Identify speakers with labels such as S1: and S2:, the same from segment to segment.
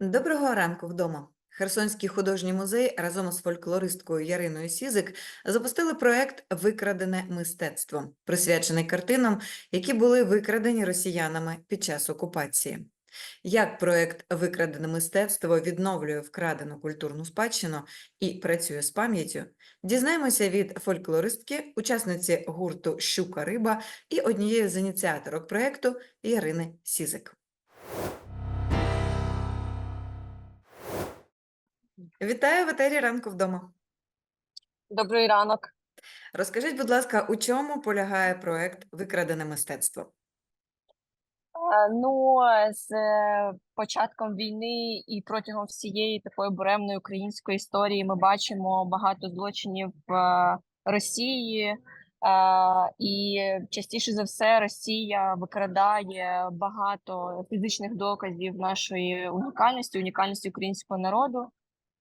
S1: Доброго ранку вдома. Херсонський художній музей разом із фольклористкою Яриною Сізик запустили проект Викрадене мистецтво, присвячений картинам, які були викрадені росіянами під час окупації. Як проект Викрадене мистецтво відновлює вкрадену культурну спадщину і працює з пам'яттю, дізнаємося від фольклористки, учасниці гурту Щука Риба і однієї з ініціаторок проекту Ярини Сізик. Вітаю в етері ранку вдома.
S2: Добрий ранок.
S1: Розкажіть, будь ласка, у чому полягає проект Викрадене мистецтво?
S2: Е, Ну, з е, початком війни і протягом всієї такої буремної української історії ми бачимо багато злочинів е, Росії, і частіше за все Росія викрадає багато фізичних доказів нашої унікальності, унікальності українського народу.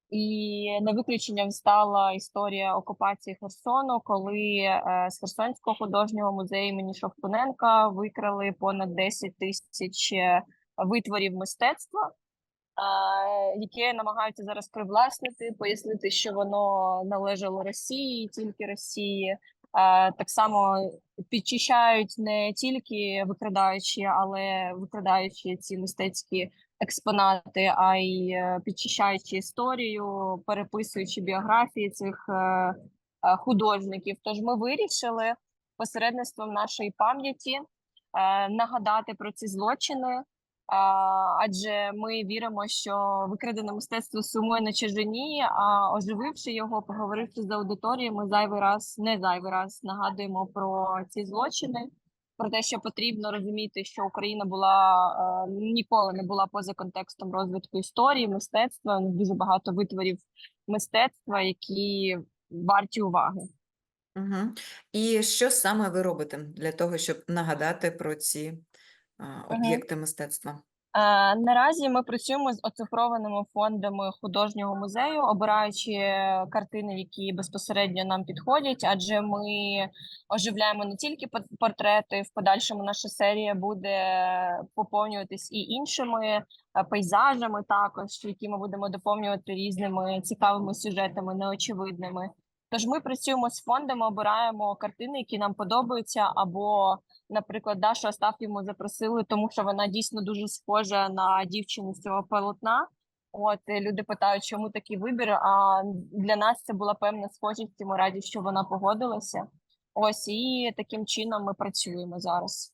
S2: І не виключенням стала історія окупації Херсону, коли е, з Херсонського художнього музею імені Шовкуненка викрали понад 10 тисяч е, витворів мистецтва, е, яке намагаються зараз привласнити, пояснити, що воно належало Росії, тільки Росії. Так само підчищають не тільки викрадаючи, але викрадаючи ці мистецькі експонати, а й е, підчищаючи історію, переписуючи біографії цих е, е, художників. Тож ми вирішили посередництвом нашої пам'яті нагадати про ці злочини. Адже ми віримо, що викрадене мистецтво сумує на чужині, а ожививши його, поговоривши з аудиторією, ми зайвий раз, не зайвий раз нагадуємо про ці злочини про те, що потрібно розуміти, що Україна була е, ніколи не була поза контекстом розвитку історії, мистецтва. Дуже багато витворів мистецтва, які варті уваги.
S1: Угу. І що саме ви робите для того, щоб нагадати про ці а, об'єкти мистецтва?
S2: Е, Наразі ми працюємо з оцифрованими фондами художнього музею, обираючи картини, які безпосередньо нам підходять, адже ми оживляємо не тільки портрети. В подальшому наша серія буде поповнюватись і іншими е, пейзажами, також які ми будемо доповнювати різними цікавими сюжетами, неочевидними. Тож ми працюємо з фондами, обираємо картини, які нам подобаються, або наприклад, Дашу Астаф'єву запросили, тому що вона дійсно дуже схожа на дівчину з цього полотна. От люди питають, чому такий вибір. А для нас це була певна схожість, і ми раді, що вона погодилася. Ось і таким чином ми працюємо зараз.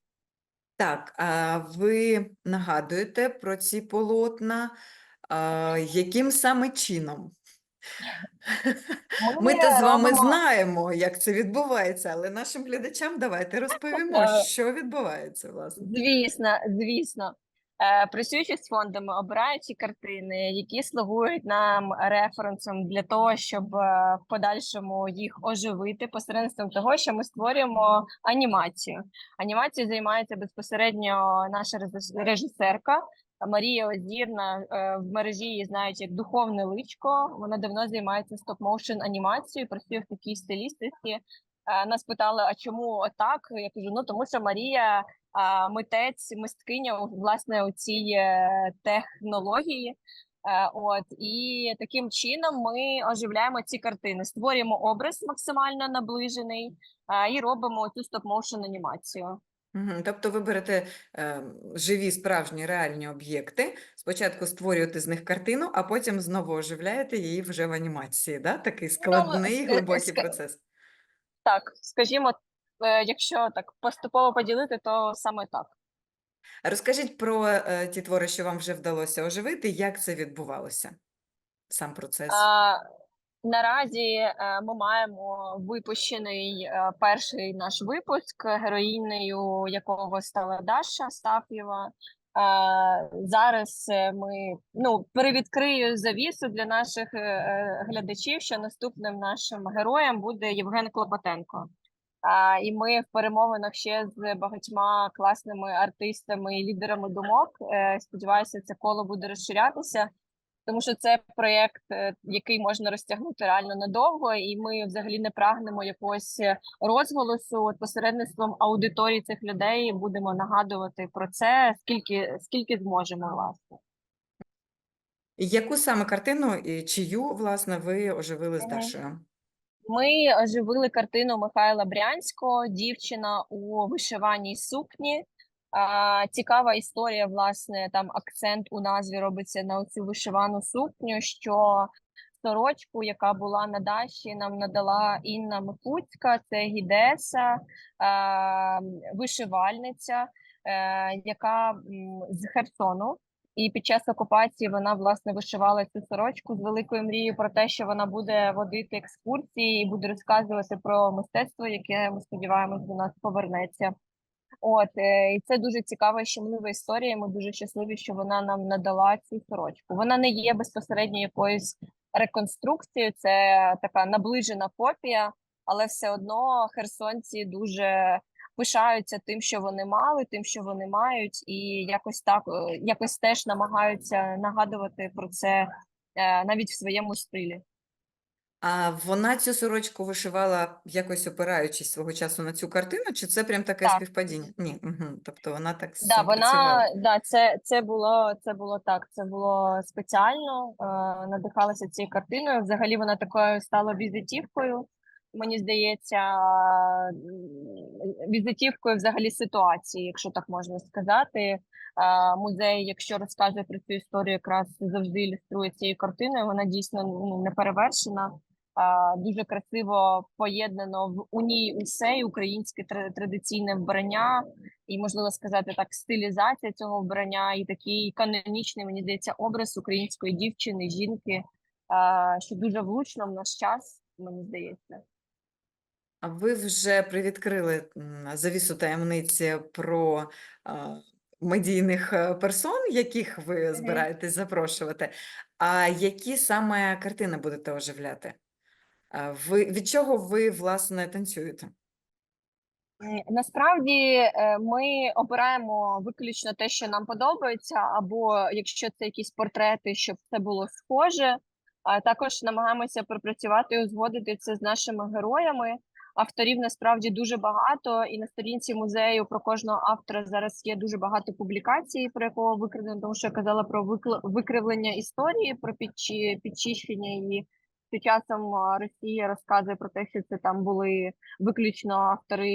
S1: Так, а ви нагадуєте про ці полотна, а, яким саме чином? Ми то з вами
S2: робимо-
S1: знаємо, як це відбувається, але нашим глядачам давайте розповімо,
S2: Е,
S1: що відбувається, власне.
S2: Звісно, звісно. Е, Працюючи з фондами, обираючи картини, які слугують нам референсом для того, щоб е, в подальшому їх оживити посередництвом того, що ми створюємо анімацію. Анімацією займається безпосередньо наша режис- режисерка Марія Озірна. Е, В мережі її знають як духовне личко. Вона давно займається стоп-моушен анімацією, працює в такій стилістиці. Е, Нас питали, а чому отак? Я кажу, ну тому що Марія митець, мисткиня власне у цій е, технології. От і таким чином ми оживляємо ці картини, створюємо образ максимально наближений і робимо цю стоп-моушен анімацію.
S1: Тобто ви берете е, живі, справжні, реальні об'єкти, спочатку створюєте з них картину, а потім знову оживляєте її вже в анімації, да? Такий складний,
S2: е,
S1: глибокий
S2: ска-
S1: процес.
S2: Так, скажімо, е, якщо так поступово поділити, то саме так.
S1: Розкажіть про е, ті твори, що вам вже вдалося оживити, як це відбувалося, сам процес.
S2: А, наразі е, ми маємо випущений е, перший наш випуск, героїнею якого стала Даша Стаф'єва. Е, зараз ми ну перевідкрию завісу для наших глядачів, що наступним нашим героєм буде Євген Клопотенко. А, і ми в перемовинах ще з багатьма класними артистами і лідерами думок. Сподіваюся, це коло буде розширятися тому що це проєкт, е, який можна розтягнути реально надовго, і ми взагалі не прагнемо якогось е, розголосу. От посередництвом аудиторії цих людей будемо нагадувати про це, скільки скільки зможемо власне.
S1: Яку саме картину і чию, власне, ви оживили з. Дашою?
S2: Ми оживили картину Михайла Брянського Дівчина у вишиваній сукні. А, цікава історія, власне, там акцент у назві робиться на цю вишивану сукню, що сорочку, яка була на Даші, нам надала Інна Микуцька, це гідеса, а, вишивальниця, е, яка з Херсону. І під час окупації вона власне вишивала цю сорочку з великою мрією про те, що вона буде водити екскурсії і буде розказувати про мистецтво, яке ми сподіваємось до нас повернеться. От е, і це дуже цікава щемлива історія. Ми дуже щасливі, що вона нам надала цю сорочку. Вона не є безпосередньо якоюсь реконструкцією, це така наближена копія, але все одно херсонці дуже пишаються тим, що вони мали, тим, що вони мають, і якось так е, якось теж намагаються нагадувати про це е, навіть в своєму стилі.
S1: А вона цю сорочку вишивала якось опираючись свого часу на цю картину, чи це прям таке
S2: Так.
S1: співпадіння? Ні, угу. Тобто вона так з
S2: Да,
S1: цим працювала.
S2: вона да, це, це було це було так. Це було спеціально. Е, надихалася цією картиною. Взагалі вона такою стала візитівкою. Мені здається, м, візитівкою взагалі ситуації, якщо так можна сказати. Е, музей, якщо розказує про цю історію, якраз завжди ілюструє цією картиною. Вона дійсно ну, неперевершена. Дуже красиво поєднано в у ній усе і українське традиційне вбрання, і можливо сказати так, стилізація цього вбрання, і такий канонічний, мені здається, образ української дівчини, жінки, що дуже влучно в наш час, мені здається.
S1: А ви вже привідкрили завісу таємниці про медійних е, персон, яких ви збираєтесь запрошувати. А які саме картини будете оживляти? Ви від чого ви власне танцюєте?
S2: Насправді е, ми обираємо виключно те, що нам подобається, або якщо це якісь портрети, щоб це було схоже. А також намагаємося пропрацювати і узгодити це з нашими героями. Авторів насправді дуже багато, і на сторінці музею про кожного автора зараз є дуже багато публікацій, про якого викрадено, тому що я казала про викривлення історії, про підчищення її. Що часом Росія розказує про те, що це там були виключно автори,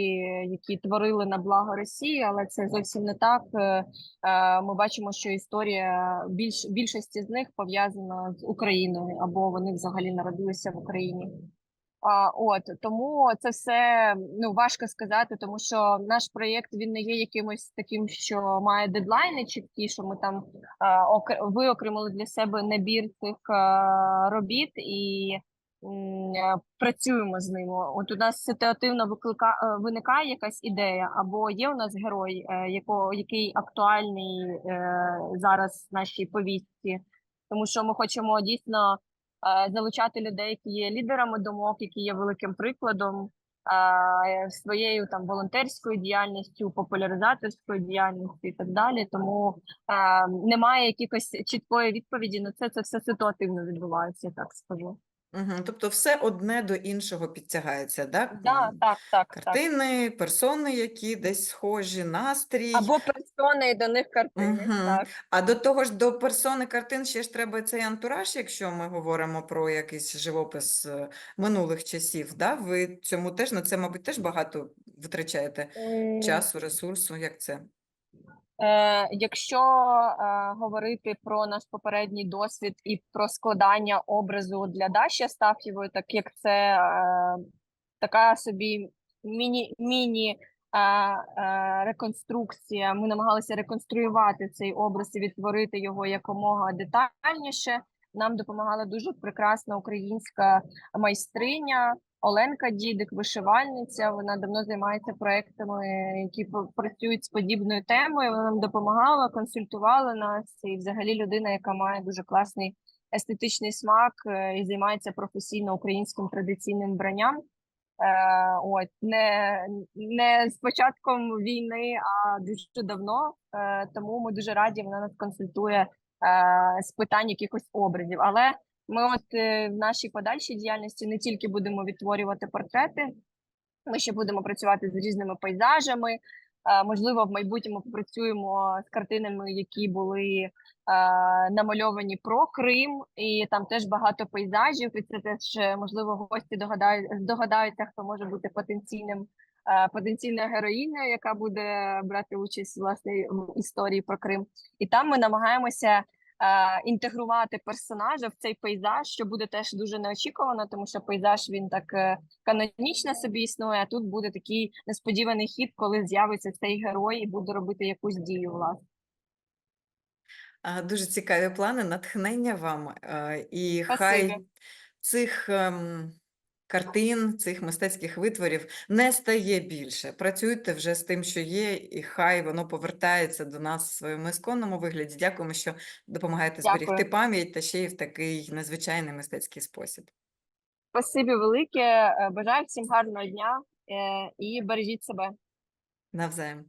S2: які творили на благо Росії, але це зовсім не так. Е, е, Ми бачимо, що історія більш більшості з них пов'язана з Україною, або вони взагалі народилися в Україні. А, от тому це все ну важко сказати, тому що наш проєкт він не є якимось таким, що має дедлайни чіткі, що ми там а, ок- виокремили для себе набір цих а, робіт і працюємо з ними. От у нас ситуативно виклика е, виникає якась ідея, або є у нас герой, е, якого який актуальний е, зараз в нашій повістці, тому що ми хочемо дійсно залучати людей, які є лідерами думок, які є великим прикладом е, своєю там волонтерською діяльністю, популяризаторською діяльністю і так далі. Тому е, немає якихось чіткої відповіді на це. Це все ситуативно відбувається, я так скажу.
S1: Угу. Тобто все одне до іншого підтягається, так?
S2: Да, так, так, так.
S1: Картини, персони, які десь схожі, настрій.
S2: Або персони і до них картини.
S1: Мгм.
S2: Так.
S1: А до того ж, до персони картин ще ж треба цей антураж, якщо ми говоримо про якийсь живопис е, минулих часів. Да? Ви цьому теж на це, мабуть, теж багато витрачаєте часу, ресурсу. Як це?
S2: Е, якщо е, говорити про наш попередній досвід і про складання образу для Даші Астаф'євої, так як це е, така собі міні, міні е, е, реконструкція, ми намагалися реконструювати цей образ і відтворити його якомога детальніше. Нам допомагала дуже прекрасна українська майстриня. Оленка Дідик, вишивальниця. Вона давно займається проектами, які працюють з подібною темою. Вона нам допомагала, консультувала нас. І взагалі людина, яка має дуже класний естетичний смак е, і займається професійно українським традиційним вбранням. Е, от не, не з початком війни, а дуже давно. Е, тому ми дуже раді. Вона нас консультує з питань якихось образів. Але ми, от е, в нашій подальшій діяльності не тільки будемо відтворювати портрети, ми ще будемо працювати з різними пейзажами. Е, Можливо, в майбутньому попрацюємо з картинами, які були е, намальовані про Крим, і там теж багато пейзажів. І це теж е, можливо гості догадають здогадаються, хто може бути потенційним е, потенційною героїнею, яка буде брати участь власне в історії про Крим. І там ми намагаємося е, інтегрувати персонажа в цей пейзаж, що буде теж дуже неочікувано, тому що пейзаж він так е, канонічно собі існує. А тут буде такий несподіваний хід, коли з'явиться цей герой і буде робити якусь дію. Власне,
S1: Дуже цікаві плани, натхнення вам. е, І
S2: Спасибо.
S1: хай цих ем, картин, цих мистецьких витворів не стає більше. Працюйте вже з тим, що є, і хай воно повертається до нас в своєму ісконному вигляді. Дякуємо, що допомагаєте
S2: Дякую.
S1: пам'ять та ще й в такий незвичайний мистецький спосіб.
S2: спасибі велике. е, Бажаю всім гарного дня е, і бережіть себе.
S1: Навзаєм.